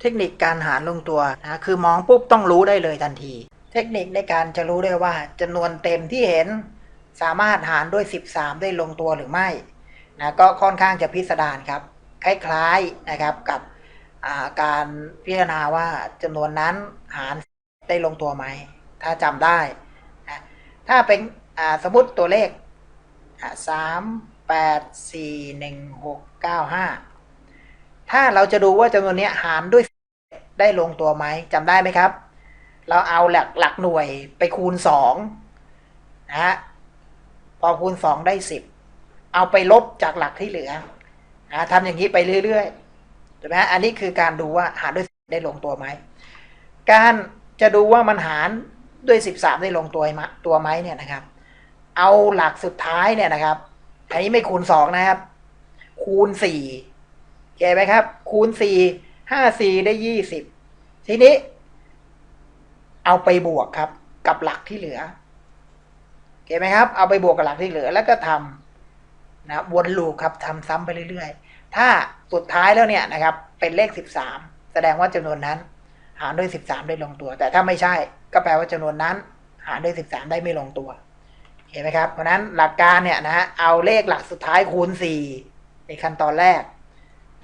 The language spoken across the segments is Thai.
เทคนิคการหารลงตัวนะคือมองปุ๊บต้องรู้ได้เลยทันที เทคนิคในการจะรู้ได้ว่าจำนวนเต็มที่เห็นสามารถหารด้วย 13 ได้ลงตัวหรือไม่นะก็ค่อนข้างจะพิสดารครับคล้ายๆนะครับกับาการพิจารณาว่าจำนวนนั้นหารได้ลงตัวไหม ถ้าจำได้นะถ้าเป็นสมมติตัวเลขสามแปดสี่หนึ่งหกเก้าห้าถ้าเราจะดูว่าจำนวนนี้หารด้วย ได้ลงตัวไหมจำได้ไหมครับ เราเอาหลักหลักหน่วยไปคูณสองนะฮะพอคูณสองได้สิบเอาไปลบจากหลักที่เหลือนะทำอย่างนี้ไปเรื่อยๆถูกไหมอันนี้คือการดูว่าหารด้วยได้ลงตัวไหมการจะดูว่ามันหารด้วยสิบสามได้ลงตัวไหมตัวไหมเนี่ยนะครับ เอาหลักสุดท้ายเนี่ยนะครับ อันนี้ไม่คูณสองนะครับ คูณสี่เข้าไหมครับ คูณสี่ ห้าสี่ได้ยี่สิบทีนี้ เอาไปบวกครับ กับหลักที่เหลือเข้าไหมครับ เอาไปบวกกับหลักที่เหลือ แล้วก็ทำนะวนลูปครับทำซ้ำไปเรื่อยๆ ถ้าสุดท้ายแล้วเนี่ยนะครับ เป็นเลขสิบสามแสดงว่าจำนวนนั้น หารด้วยสิบสามได้ลงตัว แต่ถ้าไม่ใช่ก็แปลว่าจำนวนนั้น หารด้วยสิบสามได้ไม่ลงตัวเห็นไหมครับ เพราะฉะนั้นหลักการเนี่ยนะฮะเอาเลขหลักสุดท้ายคูณสี่ในขั้นตอนแรก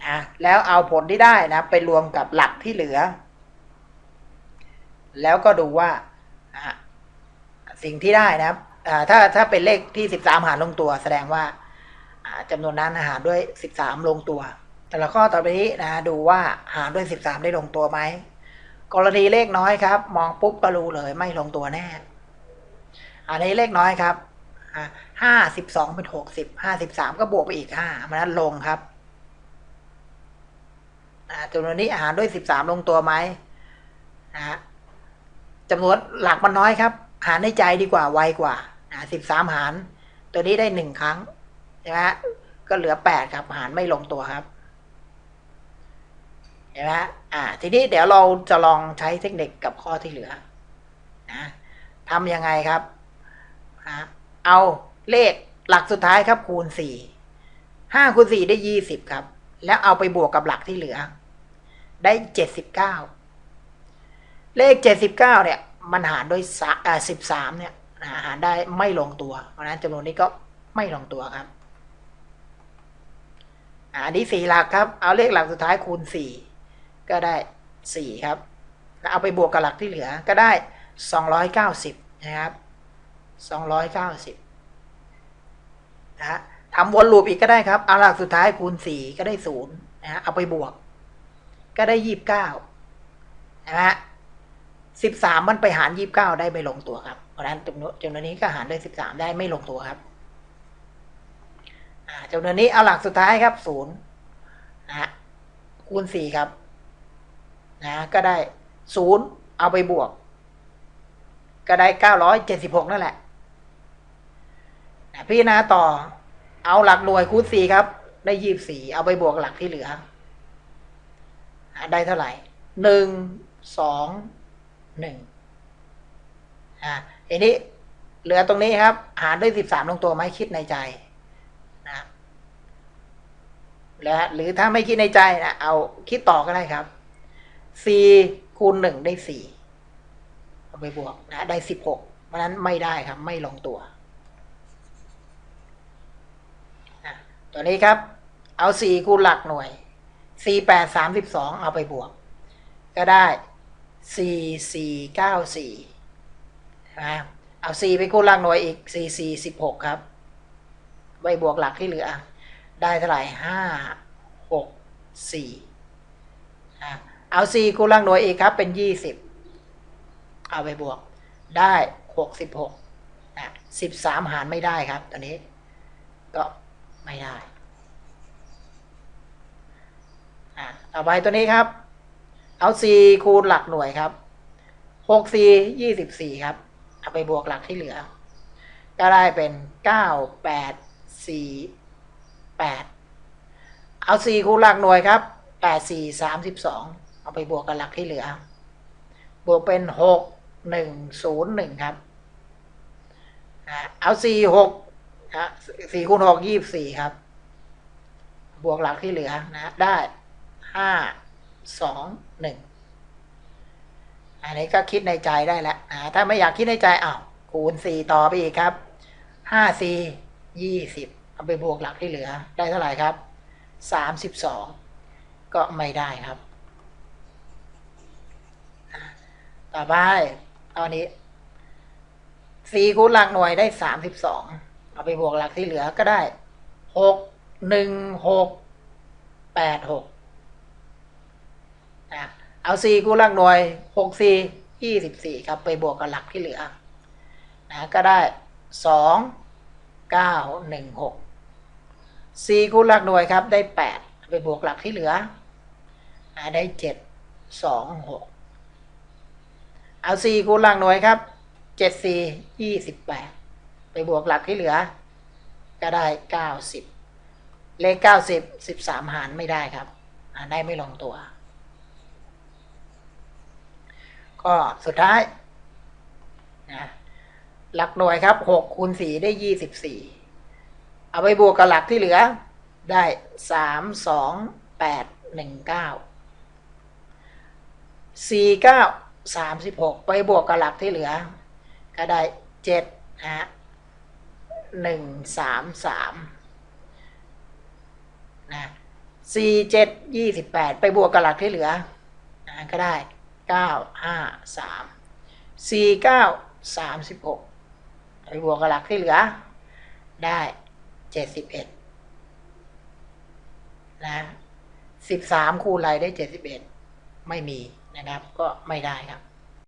นะแล้วเอาผลที่ได้นะ ไปรวมกับหลักที่เหลือ แล้วก็ดูว่าสิ่งที่ได้นะถ้าถ้าเป็นเลขที่สิบสามหารลงตัว แสดงว่าอ่าจำนวนนั้นหารด้วยสิบสามลงตัว แต่ละข้อต่อไปนี้นะดูว่าหารด้วยสิบสามได้ลงตัวไหมกรณีเลขน้อยครับ มองปุ๊บก็รู้เลยไม่ลงตัวแน่ อันนี้เลขน้อยครับห้าสิบสองเป็นหกสิบห้าสิบสามก็บวกไปอีกห้ามันนั้นลงครับ อ่าจำนวนนี้หารด้วยสิบสามลงตัวไหมนะฮะจำนวนหลักมันน้อยครับ หารในใจดีกว่าไวกว่าสิบสามหาร ตัวนี้ได้หนึ่งครั้งใช่ไหมก็เหลือแปดครับหารไม่ลงตัวครับเห็นไหมอ่า ทีนี้เดี๋ยวเราจะลองใช้เทคนิคกับข้อที่เหลือนะทำยังไงครับเอาเลขหลักสุดท้ายครับคูณสี่ห้าคูณสี่ได้ยี่สิบครับ แล้วเอาไปบวกกับหลักที่เหลือ ได้เจ็ดสิบเก้าเลขเจ็ดสิบเก้าเนี่ย มันหารด้วยสิบสามเนี่ย หารได้ไม่ลงตัว เพราะฉะนั้นจำนวนนี้ก็ไม่ลงตัวครับอันนี้สี่หลักครับ เอาเลขหลักสุดท้ายคูณสี่ก็ได้สี่ครับแล้วเอาไปบวกกับหลักที่เหลือก็ได้สองร้อยเก้าสิบนะครับสองร้อยเก้าสิบนะฮะ ทำวนลูปอีกก็ได้ครับ เอาหลักสุดท้ายคูณสี่ก็ได้ศูนย์นะฮะเอาไปบวก ก็ได้ยี่บเก้านะฮะสิบสามมันไปหารยี่บเก้าได้ไม่ลงตัวครับ เพราะฉะนั้นจำนวนจำนวนนี้ก็หารด้วยสิบสามได้ไม่ลงตัวครับจำนวนนี้เอาหลักสุดท้ายครับศูนย์นะฮะคูณสี่ครับ นะ ก็ได้ศูนย์เอาไปบวก ก็ได้เก้าร้อยเจ็ดสิบหกนั่นแหละพี่นาต่อ เอาหลักหน่วยคูณสี่ครับ ได้ยี่บสี่เอาไปบวกหลักที่เหลือได้เท่าไหร่หนึ่งสองหนึ่งอ่าทีนี้เหลือตรงนี้ครับ หารด้วยสิบสามลงตัวไหมคิดในใจนะแล้วหรือถ้าไม่คิดในใจนะเอาคิดต่อก็ได้ครับสี่คูณหนึ่งได้สี่เอาไปบวกนะได้สิบหกเพราะนั้นไม่ได้ครับ ไม่ลงตัว ตัวนี้ครับ เอาสี่คูณหลักหน่วยสี่แปดสามสิบสองเอาไปบวก ก็ได้สี่สี่เก้าสี่นะเอาสี่ไปคูณหลักหน่วยอีกสี่สี่สิบหกครับไปบวกหลักที่เหลือ ได้เท่าไหร่ห้าหกสี่เอาสี่คูณหลักหน่วยอีกครับ เป็นยี่สิบเอาไปบวก ได้หกสิบหกนะสิบสามหารไม่ได้ครับตอนนี้ก็ ไม่ได้ต่อไปตัวนี้ครับ เอาสี่คูณหลักหน่วยครับหกสี่ยี่สิบสี่ครับ เอาไปบวกหลักที่เหลือ ก็ได้เป็นเก้าแปดสี่แปดเอาสี่คูณหลักหน่วยครับแปดสี่สามสิบสองเอาไปบวกกับหลักที่เหลือ บวกเป็นหกหนึ่งศูนย์หนึ่งครับ เอาสี่หก สี่คูณหกยี่สี่ครับ บวกหลักที่เหลือนะได้ห้าสองหนึ่งอันนี้ก็คิดในใจได้แล้วอ่าถ้าไม่อยากคิดในใจอ้าวคูณสี่ต่อไปอีกครับห้าสี่ยี่สิบเอาไปบวกหลักที่เหลือ ได้เท่าไหร่ครับสามสิบสองก็ไม่ได้ครับต่อไปตอนนี้สี่คูณหลักหน่วยได้สามสิบสอง เอาไปบวกหลักที่เหลือก็ได้หกหนึ่งหกแปดหกเอาสี่คูณหลักหน่วยหกสี่ยี่สิบสี่ครับไปบวกกับหลักที่เหลือนะก็ได้สองเก้าหนึ่งหกสี่คูณหลักหน่วยครับได้แปดไปบวกหลักที่เหลือนะได้เจ็ดสองหกเอาสี่คูณหลักหน่วยครับเจ็ดสี่ยี่สิบแปด ไปบวกหลักที่เหลือ ก็ได้เก้าสิบเลขเก้าสิบสิบสามหารไม่ได้ครับหารได้ไม่ลงตัว ก็สุดท้ายนะหลักหน่วยครับหกคูณสี่ได้ยี่สิบสี่เอาไปบวกกับหลักที่เหลือได้สามสองแปดหนึ่งเก้าสี่เก้าสามสิบหกไปบวกกับหลักที่เหลือ ก็ได้เจ็ดนะฮะ หนึ่งสามสามนะสี่เจ็ดยี่สิบแปดไปบวกกับหลักที่เหลือนะก็ได้เก้าห้าสามสี่เก้าสามสิบหกไปบวกกับหลักที่เหลือ ได้เจ็ดสิบเอ็ดนะสิบสามคูณอะไรได้เจ็ดสิบเอ็ดไม่มีนะครับ ก็ไม่ได้ครับ